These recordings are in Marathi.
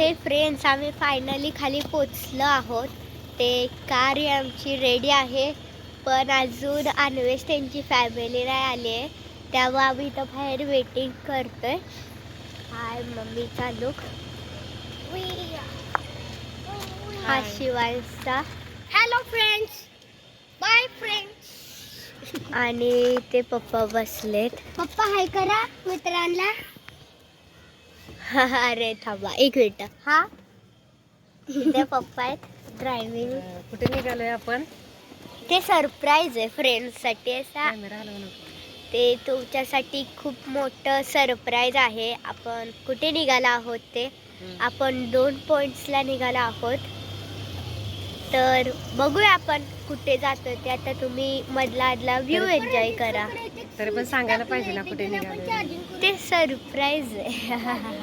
हे फ्रेंड्स आम्ही फायनली खाली पोचलो आहोत. ते कार आमची रेडी आहे. पण अजून अन्वेष त्यांची फॅमिली नाही आली आहे. त्यामुळे आम्ही इथं बाहेर वेटिंग करतोय. हाय मम्मीचा लुक हा. शिवांचा हॅलो फ्रेंड्स बाय फ्रेंड्स आणि ते पप्पा बसलेत. पप्पा हाय करा मित्रांना. अरे थांबा एक मिनिट. हा? इथे पप्पा आहेत ड्रायव्हिंग कुठे निघालोय आपण? ते सरप्राईज आहे फ्रेंड्ससाठी असा. कॅमेरा हलवू नको. ते तुमच्यासाठी खूप मोठं सरप्राईज आहे. आपण कुठे निघाला आहोत ते? आपण दोन पॉईंट्सला निघालो आहोत. तर बघूया आपण कुठे जातो ते. आता तुम्ही मधला आदला व्ह्यू एन्जॉय करा. तरी पण सांगायला पाहिजे ना कुठे निघालोय. ते सरप्राईज आहे.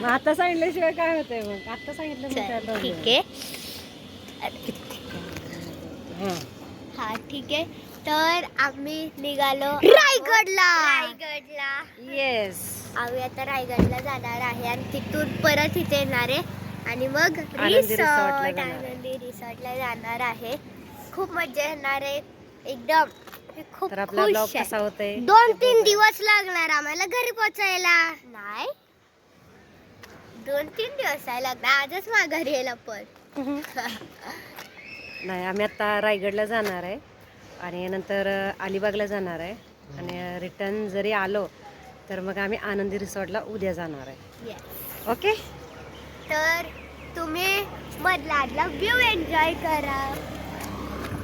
आता सांगितल्याशिवाय काय होतंय मग? आता सांगितलं? ठीक आहे. हं. ठीक आहे. तर आम्ही निघालो रायगडला. रायगडला. येस आम्ही आता रायगडला जाणार आहे आणि तिथून परत इथे येणार आहे. आणि मग रिसॉर्ट. आनंदी रिसॉर्टला जाणार आहे. खूप मजा येणार आहे. एकदम. खूप तर आपला ब्लॉग आहे. कसा होतोय? दोन तीन दिवस लागणार आम्हाला घरी पोचायला. नाही. दोन तीन दिवस आहे लागणार. आजच माघारी यायला पण. नाही आम्ही आता रायगडला जाणार आहे आणि नंतर अ, अलिबागला जाणार आहे. आणि रिटर्न जरी आलो तर मग आम्ही आनंदी रिसॉर्टला उद्या जाणार आहे. Yes. ओके? तर तुम्ही मधला व्ह्यू एन्जॉय करा.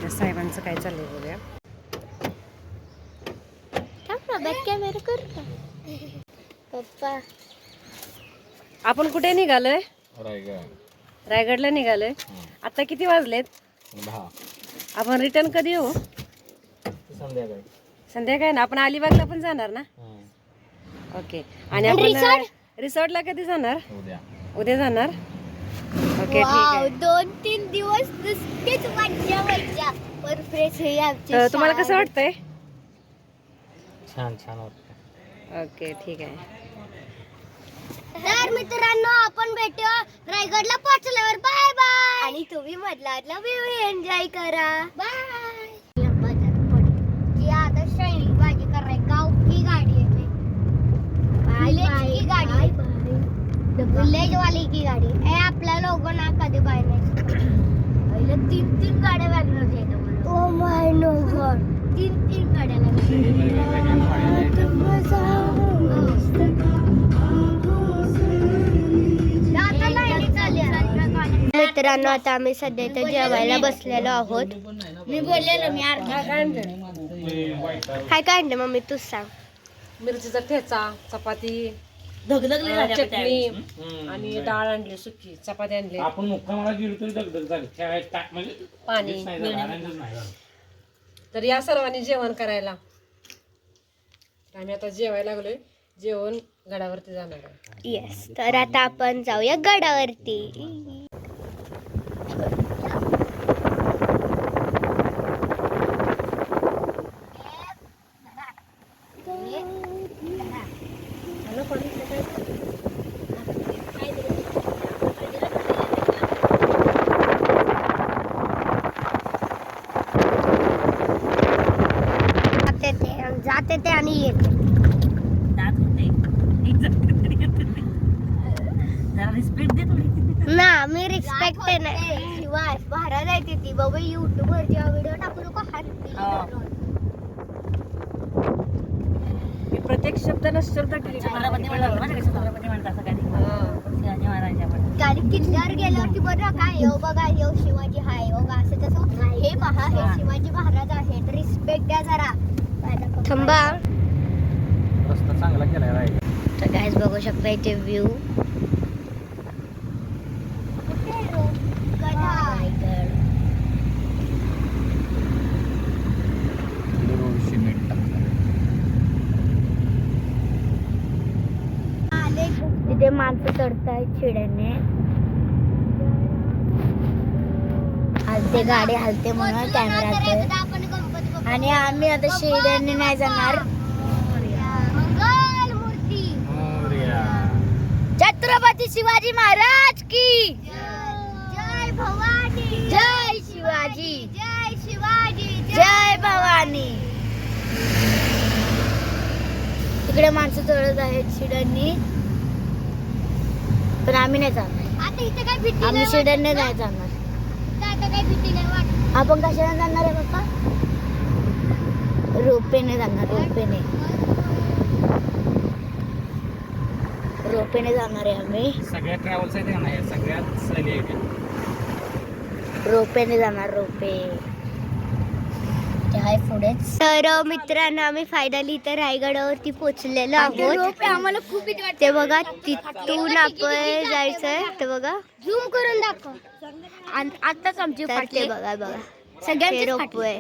त्या साहेबांचं काय चाललंय बघूया. ना बॅक कॅमेरा करू का पप्पा। आपण कुठे निघालोय? रायगड. रायगडला निघालोय. आता किती वाजलेत? दहा. आपण रिटर्न कधी येऊ? संध्याकाळी. संध्याकाळी ना? आपण अलिबागला पण जाणार ना? ओके आणि आपण रिसॉर्टला कधी जाणार? उद्या. उद्या जाणार? ओके ठीक वाव आहे दोन तीन दिवस नुसतीच मज्जा मज्जा ही आमची तर तुम्हाला कसं शाळा. वाटतंय? छान छान ओके ठीक आहे. तर मित्रांनो आपण भेटू रायगडला पोहोचल्यावर. Bye bye. आणि तुम्ही मधला आदला व्ह्यू एन्जॉय करा. बाय. जी आता शायनिंग भाजी कराय गाव की गाडी आहे विलेज की गाडी आहे. विलेज वाली की गाडी. ए आपल्या लोक ना कधी बाय नाही. पहिले तीन तीन गाड्या लागणार ओ माय नो गॉड तीन तीन गाड्या. मित्रांनो आता आम्ही सध्या इथं जेवायला बसलेलो आहोत. मी बोललेलो मी अर्धा. काय काय आणलं मम्मी? तूच सांग. मिरचीचा ठेचा चपाती चटणी आणि डाळ आणली सुकी चपाती आणली. आपण मुक्कामाला गेलो तरी दगदग झाली. म्हणजे पाणी झालं, आनंदच नाही झाला. तर या सर्वांनी जेवण करायला. आम्ही आता जेवायला लागलोय. जेवण गडावरती जाणार आहे. येस तर आता आपण जाऊया गडावरती जाते ते जाते ते आणि येते ना मी रिस्पेक्ट नाही. शिवाय ती बाबा युट्यूब वरती व्हिडिओ टाकू नको हात प्रत्येक शब्द नशब्द गाडी किल्ल्यावर गेल्यावरती बरं काय यो बघा यो शिवाजी हाय यो बघा असं तसं. हे पहा हे शिवाजी महाराज आहेत. रिस्पेक्ट द्या जरा. थांबा. चांगला केलाय रायगड तर गायस बघू शकता इथे व्ह्यू तिथे माणसं चढतायत चिड्याने हलते गाडी हलते म्हणून कॅमेरा आणि आम्ही आता शिड्याने नाही जाणार. छत्रपती शिवाजी महाराज की? जय भवानी. जय शिवाजी. जय शिवाजी. जय भवानी. तिकडे माणसं चढत आहेत शिडांनी पण आम्ही नाही जाणार आता इथे काय भीती आम्ही शिडांनी नाही जाणार आता काय नाही आपण कशाने जाणार आहे बाप्पा रोपेने जाणार रोपेने रोपेने जाणार आहे आम्ही. सगळ्या ट्रॅव्हल्स आहेत ना या सगळ्यात सहली आहे रोपेने जाणार रोपे. आहे पुढेच तर मित्रांनो आम्ही फायनली इथं रायगडावरती पोहोचलेलो आहोत. रोपे आम्हाला खूप ते बघा तिथून आपण जायचंय. ते बघा. झूम करून दाखव. आताच आमची बघा बघा. सगळ्यांचे रोपवे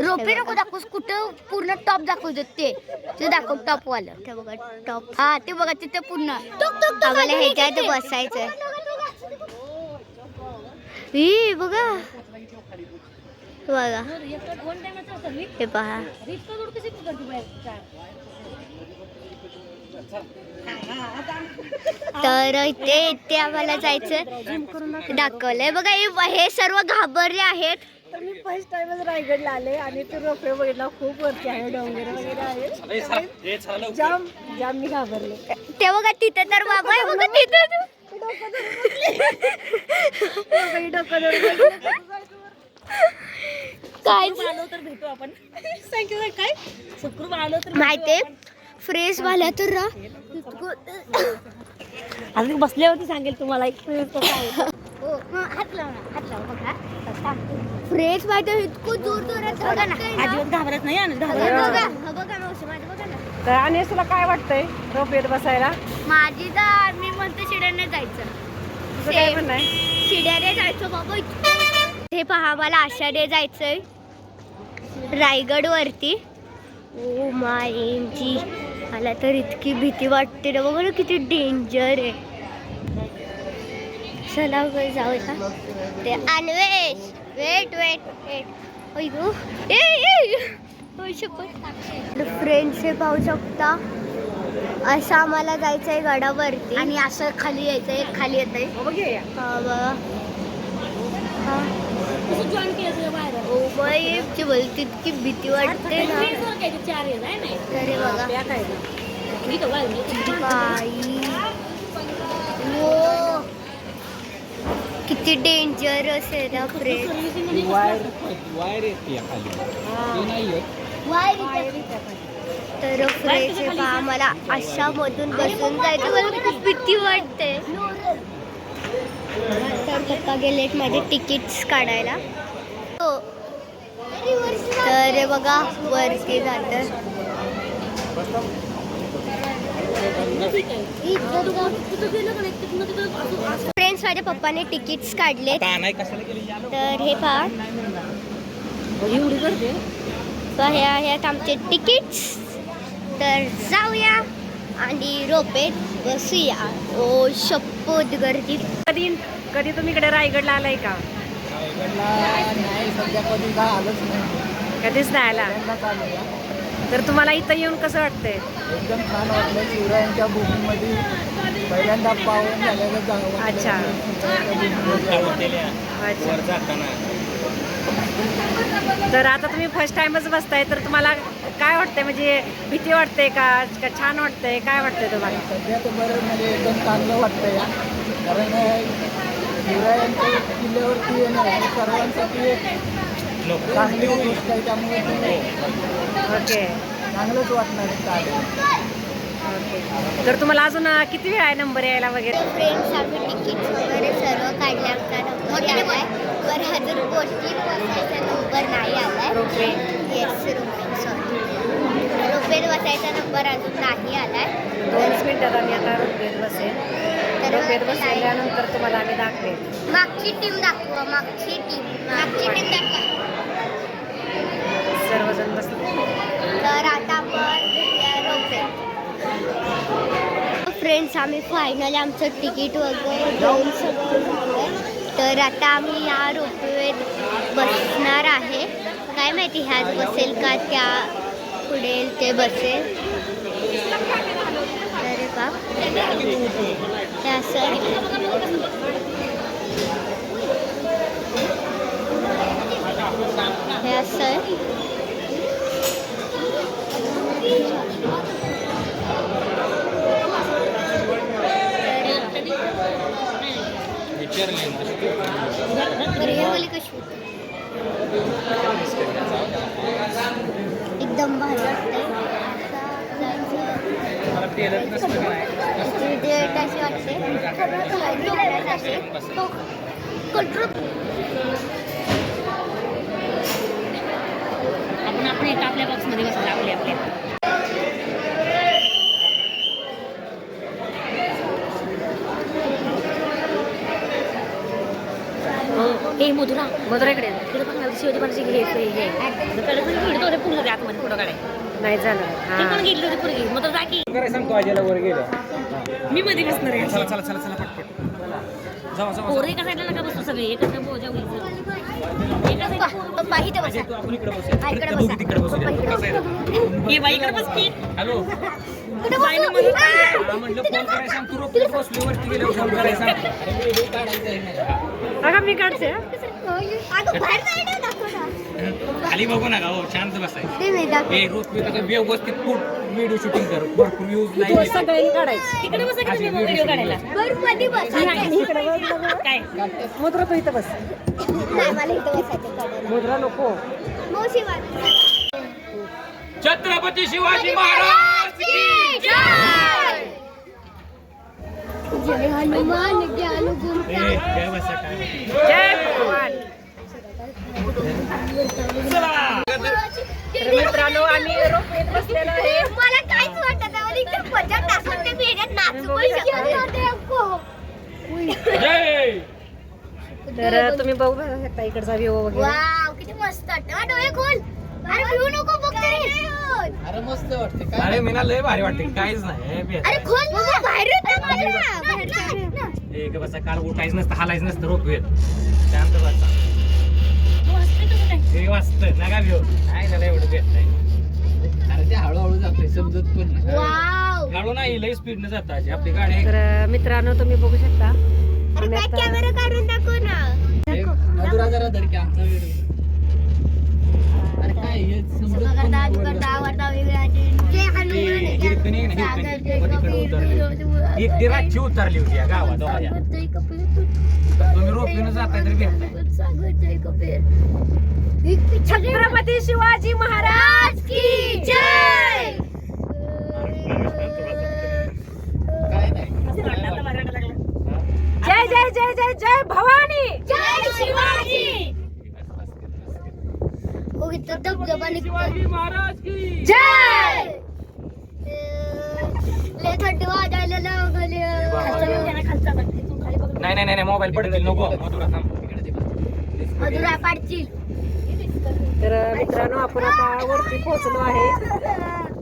रोपे नको दाखवूस कुठं पूर्ण टॉप दाखवतात ते. ते दाखव टॉप वालं ते बघा टॉप. हा ते बघा तिथे पूर्ण. आम्हाला ह्याच्यात बसायचंय ही बघा बघा हे पहा. तर इथे इथे आम्हाला जायचं. दाखवलंय बघा हे सर्व घाबरले आहेत. तर मी फर्स्ट टाइमच रायगडला आले आणि तो रोपवे बघितला खूप वरती आहे डोंगर वगैरे आहे. जाम जाम मी घाबरले. ते बघा तिथे तर बाबा आहे बघा तिथे डोकं धरून काय? आलो तर भेटू आपण. सांगितलं काय? शुक्रवार आलो तर माहितीये फ्रेश झाल्या तर ना अजून बसल्यावरती सांगेल तुम्हाला आहे. हो, हात लाव ना हात लाव बघा. फ्रेश माहिती इतकं दूर बघा ना. अजिबात घाबरत नाही आणि हे घाबरत बघा हे बघा मावशी माझं बघा ना. तर आणि तुला काय वाटतंय रोपेत बसायला? माझी तर मी म्हणतो शिड्याने जायचं. तुझं काय म्हणणं आहे? शिड्याने जायचं बाबा इतकं. हे पहा मला आशाने जायचंय. रायगड वरती ओ माय जी. मला तर इतकी भीती वाटते ना बघा ना किती डेंजर आहे. चला ग जाऊया. ते अन्वेष. वेट वेट वेट अयो ए फ्रेंड्स हे पाहू शकता. असं आम्हाला जायचंय गडावरती. आणि असं खाली यायचं एक खाली येत आहे ती बोलते इतकी भीती वाटते ना. तरी बघा पॅक आहे ना. बाई ओ किती डेंजरस आहे ना फ्रेंड वायर वायर येते या खाली. ते नाही. तर फ्रेश आहे पहा मला अशा मधून बसून जायचं मला खूप भीती वाटते. तर पप्पा गेलेत माझे तिकीट्स काढायला. हो. तर हे बघा वरती जात फ्रेंड्स माझ्या पप्पाने तिकीट्स गेली? तर हे पहा. तर हे आहेत आमचे तिकीट्स तर जाऊया आणि रोपेत बसूया. ओ शपथ गर्दी. कधी कधी तुम्ही इकडे रायगडला आलाय का? कधीच नाही आला. तर तुम्हाला इथं येऊन कसं वाटतंय? एकदम छान वाटलं. शिवरायांच्या भूमीमध्ये पहिल्यांदा पाहून झालेलं अच्छा. अच्छा. तर आता तुम्ही फर्स्ट टाइमच बसताय तर तुम्हाला काय वाटतंय? म्हणजे भीती वाटते का? का छान वाटतंय? काय वाटतंय तुम्हाला? सध्या तर बरं म्हणजे एकदम चांगलं वाटतं या कारण शिवरायांच्या किल्ल्यावरती येणं सर्वांसाठी एक चांगली गोष्ट आहे त्यामुळे ते ओके. चांगलंच वाटणार आहे चालेल. ओके. तर तुम्हाला अजून किती वेळ आहे नंबर यायला वगैरे? फ्रेंड्स आम्ही तिकीट वगैरे सर्व काढले आमचा नंबर आलाय पर अजून बोटिंग बसायचा नंबर नाही आलाय. रोपवे येस रोपे. सॉरी रोपेत बसायचा नंबर अजून नाही आलाय. दोनच मिनिटात आम्ही आता रोपेत बसेल. तर रोपेत बसल्यानंतर तुम्हाला आम्ही दाखवेल. मागची टीम दाखवा मागची टीम मागची टीम दाखवा. फ्रेंड्स आम्ही फायनली आमचं तिकीट वगैरे घेऊन सगळं तर आता आम्ही या रोपवेत बसणार आहे. काय माहिती ह्याच बसेल का त्या पुढे ते बसेल. अरे बाप सर ह्या सर एकदम भारी वाटतंय. म्हणजे अशी वाटते. आपण आपण एका आपल्या बॉक्समध्ये बसतो आपले आपले मधुरा. मधुरा इकडे इकडे पण शिवाजी महाराज हे हे. हे पण खेळतो होते आतमध्ये फोटो काढाय नाही झालं. ते पण गेली होती पुढे मग तर काय सांगतो आजीला वर गेलं. मी मध्ये बसणार आहे. चला चला चला चला पटपट. जाऊ जाऊ पोरं एका साईडला नका बसतो सगळे. एका साईड बोजा एका साईड बसा. तू आपण इकडे बसूया. इकडे त्या बसा. तिकडे? ये बस की. हॅलो. बसू? म्हणलं फोन करायला सांग तू रोप बसली वरती गेल्यावर फोन करायला सांग. बघा मी काढते खाली बघू नका हो शांत बसायचं व्यवस्थित फूड व्हिडिओ शूटिंग करू. भरपूर व्ह्यूज नाही मुद्रा तू इथं बस. मुद्रा नको. छत्रपती शिवाजी महाराज जय हनुमान ज्ञान गुण जय भगवान मित्रांनो आम्ही रोपवेत बसलेलो आहे मला काहीच वाटत नाही मला मजा टाकून ते मी नाचू पण तर तुम्ही बघू शकता इकडचा व्ह्यू वगैरे. वाव किती मस्त. वाटतं डोळे खोल. अरे भिऊ नको. अरे मस्त वाटते अरे मीना लय भारी वाटते. काहीच नाही. हे बी आहे. अरे खोल बाबा, बाहेर येत नाही मला. बाहेर जा. एक बसा काल उठायचं नसतं हालायचं नसतं रोपवेत शांत बसा. हे वाचत नका काय झालं एवढं भेट नाही. अरे ते हळूहळू जाते समजत पण नाही. वाव. गाडो नाही लय स्पीड न जाता अशी. आपली गाडी. तर मित्रांनो तुम्ही बघू शकता. अरे आम्ही बॅक आता- कॅमेरा काढून दाखव ना. हे मधुरा जरा आमचा व्हिडिओ एक ती रातची उतरली होती या गावात तुम्ही रोपीनं जाताय तरी भेटताय छत्रपती शिवाजी महाराज की जय! जय जय जय जय जय भवानी! जय शिवाजी! हो इथं धबधबा निघतोय. जय! लय थंडी वाजायला लागली. नाही नाही नाही मोबाईल पडतील नको. मधुरा पाडची तर मित्रांनो आपण आता वरती पोहोचलो आहे.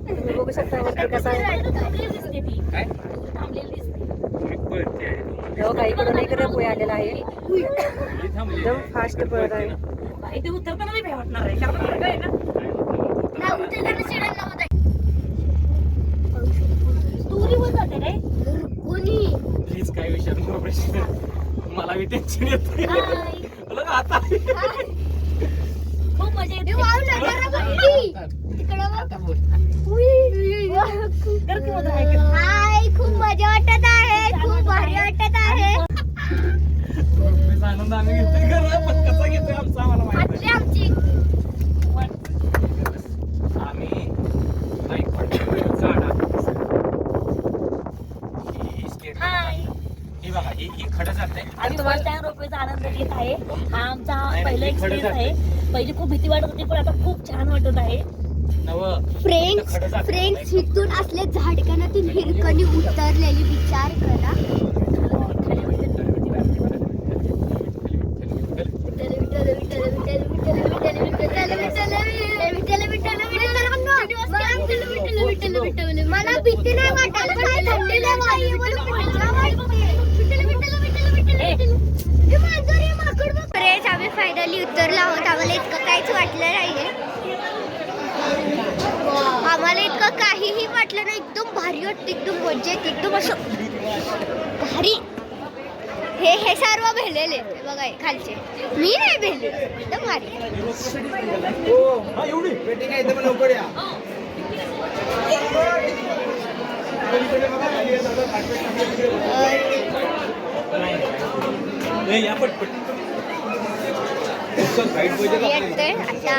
तुम्ही बघू शकता वरती कसा हो का इकडून एक रपवे आलेला आहे. ही थांबली. एकदम फास्ट पळत आहे. इथे उतरताना नाही वाटणार आहे. कारण मार्ग आहे ना? नाही उतरताना चिडायला होत तुरीवर जाते काय कोणी? प्लीज काय विषय नको प्रश्न मला बी टेन्शन येत आता खूप मजा येते. हाय खूप मजा वाटत आहे. खूप भारी वाटत आहे. आनंद आम्ही घेतोय. खरं, पण कसा घेतोय आमचा आम्हाला तुम्हाला त्या रोपवेचा आनंद घेत आहे. हा आमचा पहिला एक्सपिरियन्स आहे. पहिली खूप भीती वाटत होती पण आता खूप छान वाटत आहे. फ्रेंड्स फ्रेंड्स हिथून असले झाडकणातून हिरकणी उतरलेली विचार करा. भीती नाही वाटत पण थंडी वाटत. हे हे आम्ही फायनली उतरलो आहोत. आम्हाला इतकं काहीच वाटलं नाहीये. आम्हाला इतकं काहीही वाटलं नाही. एकदम भारी वाटतं. एकदम मजा येते. एकदम असं भारी. हे हे सर्व भेलेले. हे बघा हे खालचे. मी नाही भेले. एकदम भारी. पेटी काय इथं पण लवकर या अं, येते आता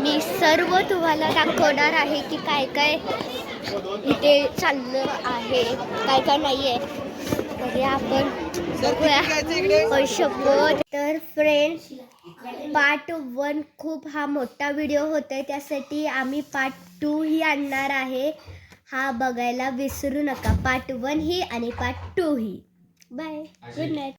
मी सर्व तुम्हाला दाखवणार आहे की काय काय इथे चाललं आहे काय काय नाही आहे तरी आपण बघूया. होय शपथ तर फ्रेंड्स पार्ट वन खूप हा मोठा व्हिडिओ होता त्यासाठी आम्ही पार्ट टू ही आणणार आहे. हा बघायला विसरू नका. पार्ट वन ही आणि पार्ट टू ही. Bye good night